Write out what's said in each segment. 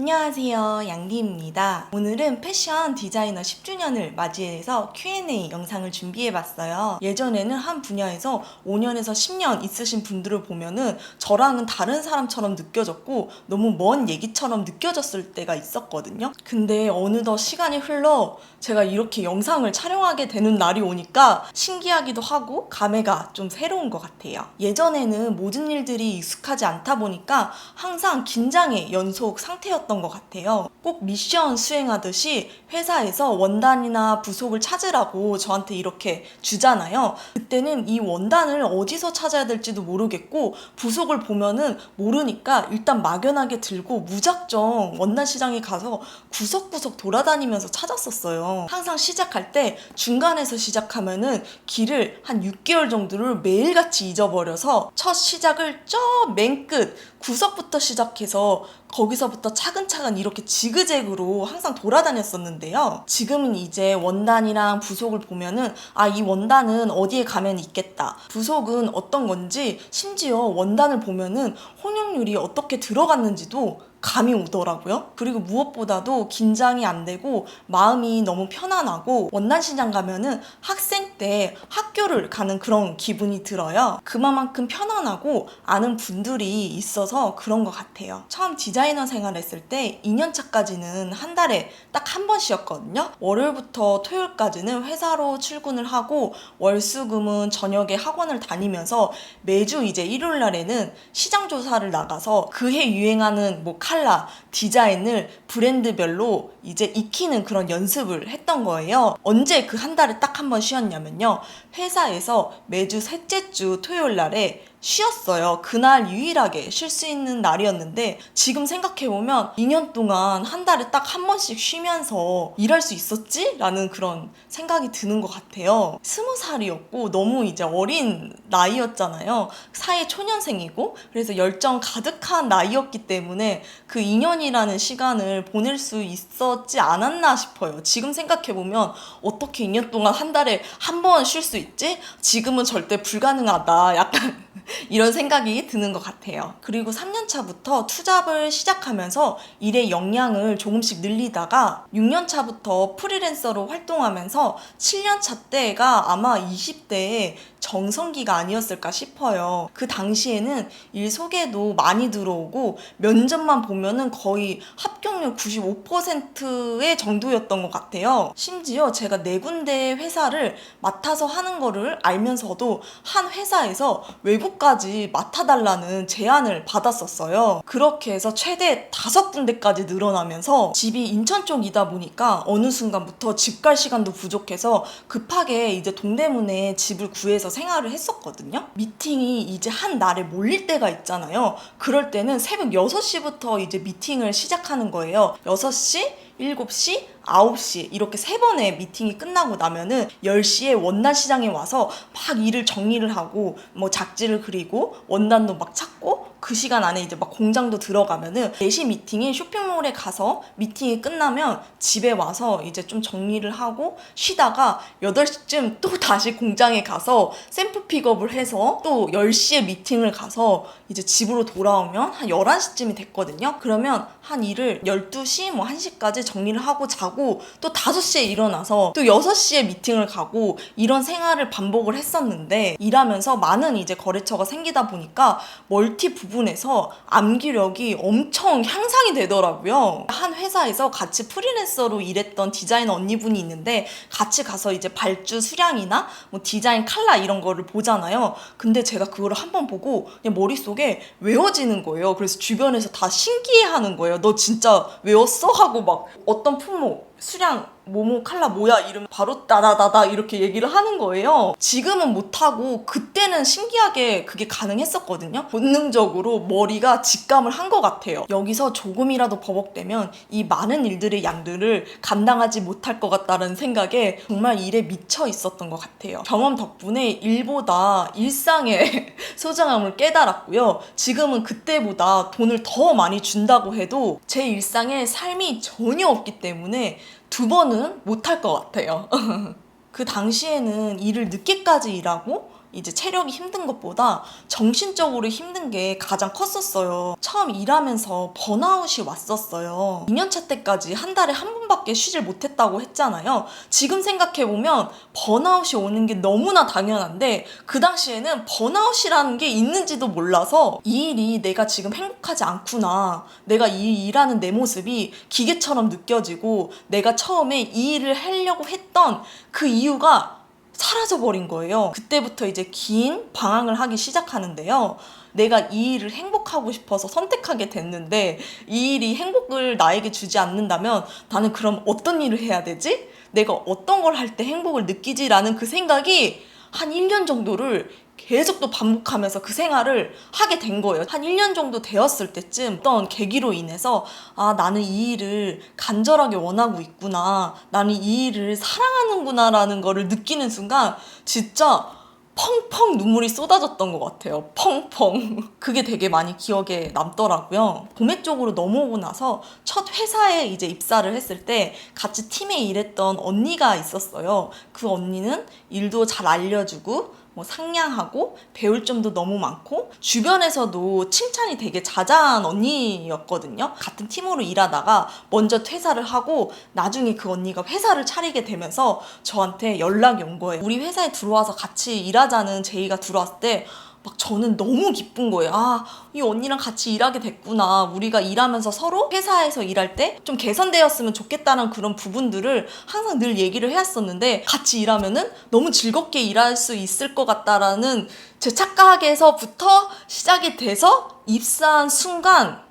안녕하세요. 양디입니다. 오늘은 패션 디자이너 10주년을 맞이해서 Q&A 영상을 준비해봤어요. 예전에는 한 분야에서 5년에서 10년 있으신 분들을 보면은 저랑은 다른 사람처럼 느껴졌고 너무 먼 얘기처럼 느껴졌을 때가 있었거든요. 근데 어느덧 시간이 흘러 제가 이렇게 영상을 촬영하게 되는 날이 오니까 신기하기도 하고 감회가 좀 새로운 것 같아요. 예전에는 모든 일들이 익숙하지 않다 보니까 항상 긴장의 연속 상태였던 것 같아요. 꼭 미션 수행하듯이 회사에서 원단이나 부속을 찾으라고 저한테 이렇게 주잖아요. 그때는 이 원단을 어디서 찾아야 될지도 모르겠고 부속을 보면은 모르니까 일단 막연하게 들고 무작정 원단 시장에 가서 구석구석 돌아다니면서 찾았었어요. 항상 시작할 때 중간에서 시작하면은 길을 한 6개월 정도를 매일같이 잊어버려서 첫 시작을 저 맨 끝 구석부터 시작해서 거기서부터 차근차근 이렇게 지그재그로 항상 돌아다녔었는데요. 지금은 이제 원단이랑 부속을 보면은 아, 이 원단은 어디에 가면 있겠다. 부속은 어떤 건지 심지어 원단을 보면은 혼용률이 어떻게 들어갔는지도 감이 오더라고요. 그리고 무엇보다도 긴장이 안 되고 마음이 너무 편안하고 원단 시장 가면은 학생 때 학교를 가는 그런 기분이 들어요. 그만큼 편안하고 아는 분들이 있어서 그런 것 같아요. 처음 디자이너 생활했을 때 2년차까지는 한 달에 딱 한 번씩이었거든요. 월요일부터 토요일까지는 회사로 출근을 하고 월수금은 저녁에 학원을 다니면서 매주 이제 일요일 날에는 시장 조사를 나가서 그해 유행하는 뭐 칼라, 디자인을 브랜드별로 이제 익히는 그런 연습을 했던 거예요. 언제 그 한 달에 딱 한 번 쉬었냐면 요. 회사에서 매주 셋째 주 토요일 날에 쉬었어요. 그날 유일하게 쉴 수 있는 날이었는데 지금 생각해보면 2년 동안 한 달에 딱 한 번씩 쉬면서 일할 수 있었지? 라는 그런 생각이 드는 것 같아요. 스무 살이었고 너무 이제 어린 나이였잖아요. 사회 초년생이고 그래서 열정 가득한 나이였기 때문에 그 2년이라는 시간을 보낼 수 있었지 않았나 싶어요. 지금 생각해보면 어떻게 2년 동안 한 달에 한 번 쉴 수 있지? 지금은 절대 불가능하다. 약간 이런 생각이 드는 것 같아요. 그리고 3년차부터 투잡을 시작하면서 일의 역량을 조금씩 늘리다가 6년차부터 프리랜서로 활동하면서 7년차 때가 아마 20대에 정성기가 아니었을까 싶어요. 그 당시에는 일 소개도 많이 들어오고 면접만 보면은 거의 합격률 95%의 정도였던 것 같아요. 심지어 제가 네 군데 회사를 맡아서 하는 거를 알면서도 한 회사에서 외국 까지 맡아달라는 제안을 받았었어요. 그렇게 해서 최대 다섯 군데까지 늘어나면서 집이 인천 쪽이다 보니까 어느 순간부터 집 갈 시간도 부족해서 급하게 이제 동대문에 집을 구해서 생활을 했었거든요. 미팅이 이제 한 날에 몰릴 때가 있잖아요. 그럴 때는 새벽 6시부터 이제 미팅을 시작하는 거예요. 6시, 7시, 9시 이렇게 세 번의 미팅이 끝나고 나면은 10시에 원단 시장에 와서 막 일을 정리를 하고 뭐 작지를 그리고 원단도 막 찾고 그 시간 안에 이제 막 공장도 들어가면은 4시 미팅이 쇼핑몰에 가서 미팅이 끝나면 집에 와서 이제 좀 정리를 하고 쉬다가 8시쯤 또 다시 공장에 가서 샘플 픽업을 해서 또 10시에 미팅을 가서 이제 집으로 돌아오면 한 11시쯤이 됐거든요. 그러면 한 일을 12시 뭐 1시까지 정리를 하고 자고 또 5시에 일어나서 또 6시에 미팅을 가고 이런 생활을 반복을 했었는데 일하면서 많은 이제 거래처가 생기다 보니까 멀티 부 분에서 암기력이 엄청 향상이 되더라고요. 한 회사에서 같이 프리랜서로 일했던 디자이너 언니분이 있는데 같이 가서 이제 발주 수량이나 뭐 디자인 칼라 이런 거를 보잖아요. 근데 제가 그거를 한번 보고 그냥 머릿속에 외워지는 거예요. 그래서 주변에서 다 신기해 하는 거예요. 너 진짜 외웠어? 하고 막 어떤 품목 수량 뭐뭐 칼라 뭐야 이러면 바로 따다다다 이렇게 얘기를 하는 거예요. 지금은 못하고 그때는 신기하게 그게 가능했었거든요. 본능적으로 머리가 직감을 한 것 같아요. 여기서 조금이라도 버벅대면 이 많은 일들의 양들을 감당하지 못할 것 같다는 생각에 정말 일에 미쳐 있었던 것 같아요. 경험 덕분에 일보다 일상의 소중함을 깨달았고요. 지금은 그때보다 돈을 더 많이 준다고 해도 제 일상에 삶이 전혀 없기 때문에 두 번은 못할 것 같아요. 그 당시에는 일을 늦게까지 일하고 이제 체력이 힘든 것보다 정신적으로 힘든 게 가장 컸었어요. 처음 일하면서 번아웃이 왔었어요. 2년차 때까지 한 달에 한 번밖에 쉬질 못했다고 했잖아요. 지금 생각해보면 번아웃이 오는 게 너무나 당연한데 그 당시에는 번아웃이라는 게 있는지도 몰라서 이 일이 내가 지금 행복하지 않구나. 내가 이 일하는 내 모습이 기계처럼 느껴지고 내가 처음에 이 일을 하려고 했던 그 이유가 사라져 버린 거예요. 그때부터 이제 긴 방황을 하기 시작하는데요. 내가 이 일을 행복하고 싶어서 선택하게 됐는데 이 일이 행복을 나에게 주지 않는다면 나는 그럼 어떤 일을 해야 되지? 내가 어떤 걸 할 때 행복을 느끼지라는 그 생각이 한 1년 정도를 계속 또 반복하면서 그 생활을 하게 된 거예요. 한 1년 정도 되었을 때쯤 어떤 계기로 인해서 아, 나는 이 일을 간절하게 원하고 있구나. 나는 이 일을 사랑하는구나라는 거를 느끼는 순간 진짜 펑펑 눈물이 쏟아졌던 것 같아요. 펑펑. 그게 되게 많이 기억에 남더라고요. 도매 쪽으로 넘어오고 나서 첫 회사에 이제 입사를 했을 때 같이 팀에 일했던 언니가 있었어요. 그 언니는 일도 잘 알려주고 뭐 상냥하고 배울 점도 너무 많고 주변에서도 칭찬이 되게 자자한 언니였거든요. 같은 팀으로 일하다가 먼저 퇴사를 하고 나중에 그 언니가 회사를 차리게 되면서 저한테 연락이 온 거예요. 우리 회사에 들어와서 같이 일하자는 제의가 들어왔을 때 막 저는 너무 기쁜 거예요. 아, 이 언니랑 같이 일하게 됐구나. 우리가 일하면서 서로 회사에서 일할 때 좀 개선되었으면 좋겠다는 그런 부분들을 항상 늘 얘기를 해왔었는데 같이 일하면은 너무 즐겁게 일할 수 있을 것 같다라는 제 착각에서부터 시작이 돼서 입사한 순간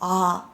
아,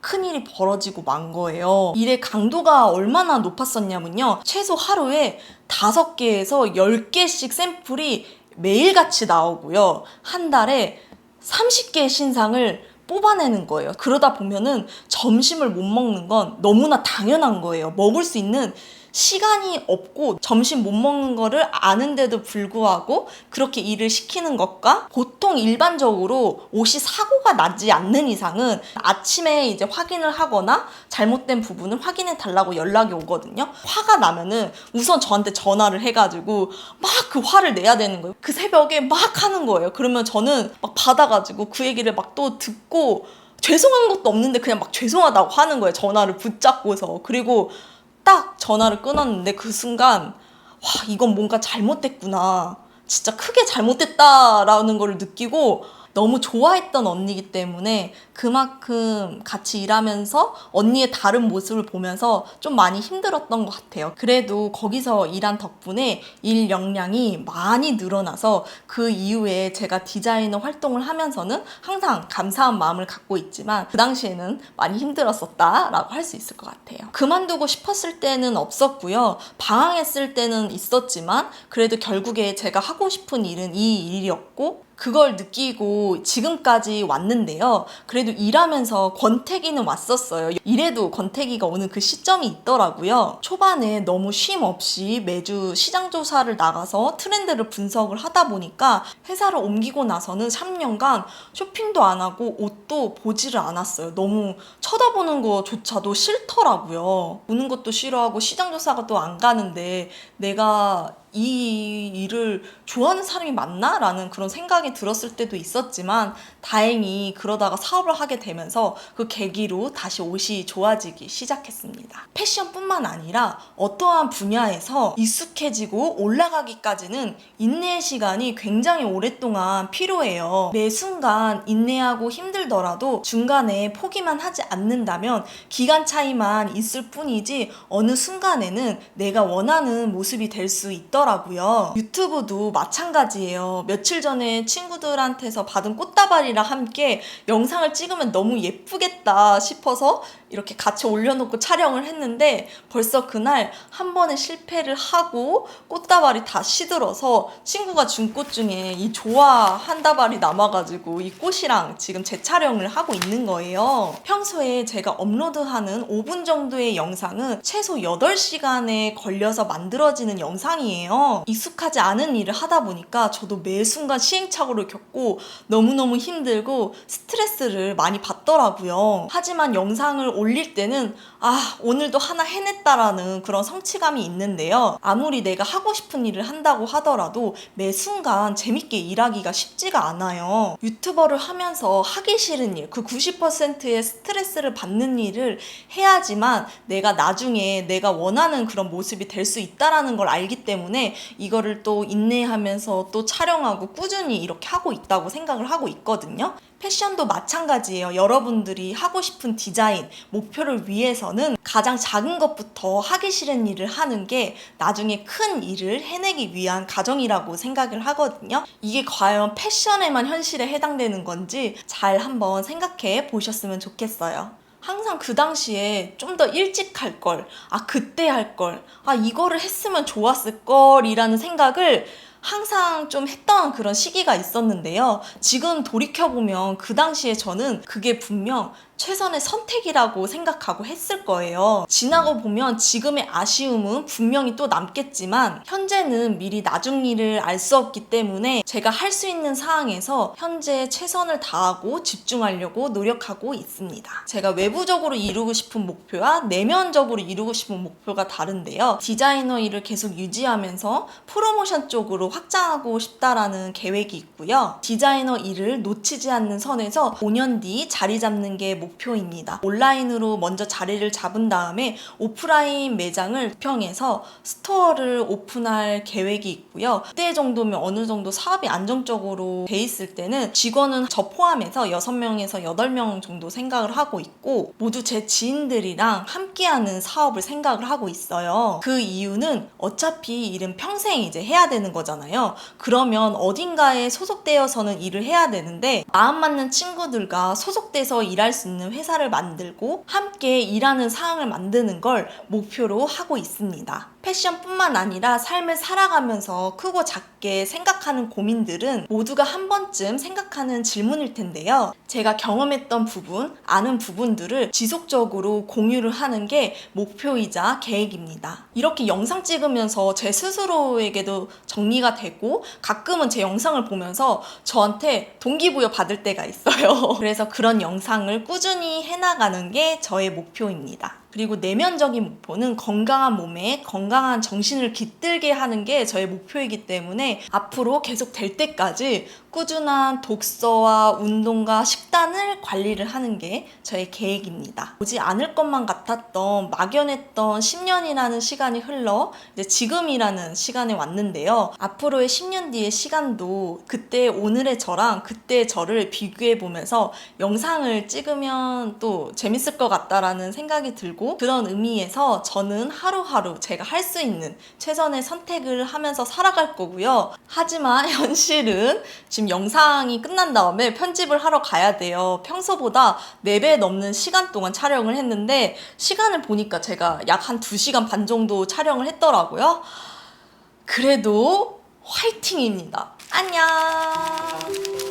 큰일이 벌어지고 만 거예요. 일의 강도가 얼마나 높았었냐면요. 최소 하루에 5개에서 10개씩 샘플이 매일같이 나오고요. 한 달에 30개의 신상을 뽑아내는 거예요. 그러다 보면은 점심을 못 먹는 건 너무나 당연한 거예요. 먹을 수 있는 시간이 없고 점심 못 먹는 거를 아는데도 불구하고 그렇게 일을 시키는 것과 보통 일반적으로 옷이 사고가 나지 않는 이상은 아침에 이제 확인을 하거나 잘못된 부분을 확인해 달라고 연락이 오거든요. 화가 나면은 우선 저한테 전화를 해가지고 막 그 화를 내야 되는 거예요. 그 새벽에 막 하는 거예요. 그러면 저는 막 받아가지고 그 얘기를 막 또 듣고 죄송한 것도 없는데 그냥 막 죄송하다고 하는 거예요. 전화를 붙잡고서. 그리고 딱 전화를 끊었는데 그 순간 와 이건 뭔가 잘못됐구나. 진짜 크게 잘못됐다라는 걸 느끼고 너무 좋아했던 언니이기 때문에 그만큼 같이 일하면서 언니의 다른 모습을 보면서 좀 많이 힘들었던 것 같아요. 그래도 거기서 일한 덕분에 일 역량이 많이 늘어나서 그 이후에 제가 디자이너 활동을 하면서는 항상 감사한 마음을 갖고 있지만 그 당시에는 많이 힘들었었다라고 할 수 있을 것 같아요. 그만두고 싶었을 때는 없었고요. 방황했을 때는 있었지만 그래도 결국에 제가 하고 싶은 일은 이 일이었고 그걸 느끼고 지금까지 왔는데요. 그래도 일하면서 권태기는 왔었어요. 이래도 권태기가 오는 그 시점이 있더라고요. 초반에 너무 쉼 없이 매주 시장 조사를 나가서 트렌드를 분석을 하다 보니까 회사를 옮기고 나서는 3년간 쇼핑도 안 하고 옷도 보지를 않았어요. 너무 쳐다보는 거조차도 싫더라고요. 보는 것도 싫어하고 시장 조사가 또 안 가는데 내가 이 일을 좋아하는 사람이 맞나? 라는 그런 생각이 들었을 때도 있었지만 다행히 그러다가 사업을 하게 되면서 그 계기로 다시 옷이 좋아지기 시작했습니다. 패션뿐만 아니라 어떠한 분야에서 익숙해지고 올라가기까지는 인내의 시간이 굉장히 오랫동안 필요해요. 매 순간 인내하고 힘들더라도 중간에 포기만 하지 않는다면 기간 차이만 있을 뿐이지 어느 순간에는 내가 원하는 모습이 될 수 있더라 고요. 유튜브도 마찬가지예요. 며칠 전에 친구들한테서 받은 꽃다발이랑 함께 영상을 찍으면 너무 예쁘겠다 싶어서 이렇게 같이 올려놓고 촬영을 했는데 벌써 그날 한 번에 실패를 하고 꽃다발이 다 시들어서 친구가 준 꽃 중에 이 조화 한 다발이 남아가지고 이 꽃이랑 지금 재촬영을 하고 있는 거예요. 평소에 제가 업로드하는 5분 정도의 영상은 최소 8시간에 걸려서 만들어지는 영상이에요. 익숙하지 않은 일을 하다 보니까 저도 매 순간 시행착오를 겪고 너무너무 힘들고 스트레스를 많이 받더라고요. 하지만 영상을 올릴 때는 아, 오늘도 하나 해냈다라는 그런 성취감이 있는데요. 아무리 내가 하고 싶은 일을 한다고 하더라도 매 순간 재밌게 일하기가 쉽지가 않아요. 유튜버를 하면서 하기 싫은 일, 그 90%의 스트레스를 받는 일을 해야지만 내가 나중에 내가 원하는 그런 모습이 될 수 있다라는 걸 알기 때문에 이거를 또 인내하면서 또 촬영하고 꾸준히 이렇게 하고 있다고 생각을 하고 있거든요. 패션도 마찬가지예요. 여러분들이 하고 싶은 디자인, 목표를 위해서는 가장 작은 것부터 하기 싫은 일을 하는 게 나중에 큰 일을 해내기 위한 과정이라고 생각을 하거든요. 이게 과연 패션에만 현실에 해당되는 건지 잘 한번 생각해 보셨으면 좋겠어요. 항상 그 당시에 좀 더 일찍 할 걸, 아, 그때 할 걸, 아, 이거를 했으면 좋았을 걸이라는 생각을 항상 좀 했던 그런 시기가 있었는데요. 지금 돌이켜보면 그 당시에 저는 그게 분명 최선의 선택이라고 생각하고 했을 거예요. 지나고 보면 지금의 아쉬움은 분명히 또 남겠지만 현재는 미리 나중 일을 알 수 없기 때문에 제가 할 수 있는 상황에서 현재 최선을 다하고 집중하려고 노력하고 있습니다. 제가 외부적으로 이루고 싶은 목표와 내면적으로 이루고 싶은 목표가 다른데요. 디자이너 일을 계속 유지하면서 프로모션 쪽으로 확장하고 싶다라는 계획이 있고요. 디자이너 일을 놓치지 않는 선에서 5년 뒤 자리 잡는 게 목 표입니다. 온라인으로 먼저 자리를 잡은 다음에 오프라인 매장을 평해서 스토어를 오픈할 계획이 있고요. 그때 정도면 어느 정도 사업이 안정적으로 돼 있을 때는 직원은 저 포함해서 6명에서 8명 정도 생각을 하고 있고 모두 제 지인들이랑 함께하는 사업을 생각을 하고 있어요. 그 이유는 어차피 일은 평생 이제 해야 되는 거잖아요. 그러면 어딘가에 소속되어서는 일을 해야 되는데 마음 맞는 친구들과 소속돼서 일할 수 있는 회사를 만들고 함께 일하는 상황을 만드는 걸 목표로 하고 있습니다. 패션뿐만 아니라 삶을 살아가면서 크고 작게 생각하는 고민들은 모두가 한 번쯤 생각하는 질문일 텐데요. 제가 경험했던 부분, 아는 부분들을 지속적으로 공유를 하는 게 목표이자 계획입니다. 이렇게 영상 찍으면서 제 스스로에게도 정리가 되고 가끔은 제 영상을 보면서 저한테 동기부여 받을 때가 있어요. 그래서 그런 영상을 꾸준히 해나가는 게 저의 목표입니다. 그리고 내면적인 목표는 건강한 몸에 건강한 정신을 깃들게 하는 게 저의 목표이기 때문에 앞으로 계속 될 때까지 꾸준한 독서와 운동과 식단을 관리를 하는 게 저의 계획입니다. 오지 않을 것만 같았던 막연했던 10년이라는 시간이 흘러 이제 지금이라는 시간에 왔는데요. 앞으로의 10년 뒤의 시간도 그때 오늘의 저랑 그때 저를 비교해 보면서 영상을 찍으면 또 재밌을 것 같다라는 생각이 들고 그런 의미에서 저는 하루하루 제가 할 수 있는 최선의 선택을 하면서 살아갈 거고요. 하지만 현실은 지금 영상이 끝난 다음에 편집을 하러 가야 돼요. 평소보다 4배 넘는 시간 동안 촬영을 했는데 시간을 보니까 제가 약 한 2시간 반 정도 촬영을 했더라고요. 그래도 화이팅입니다. 안녕!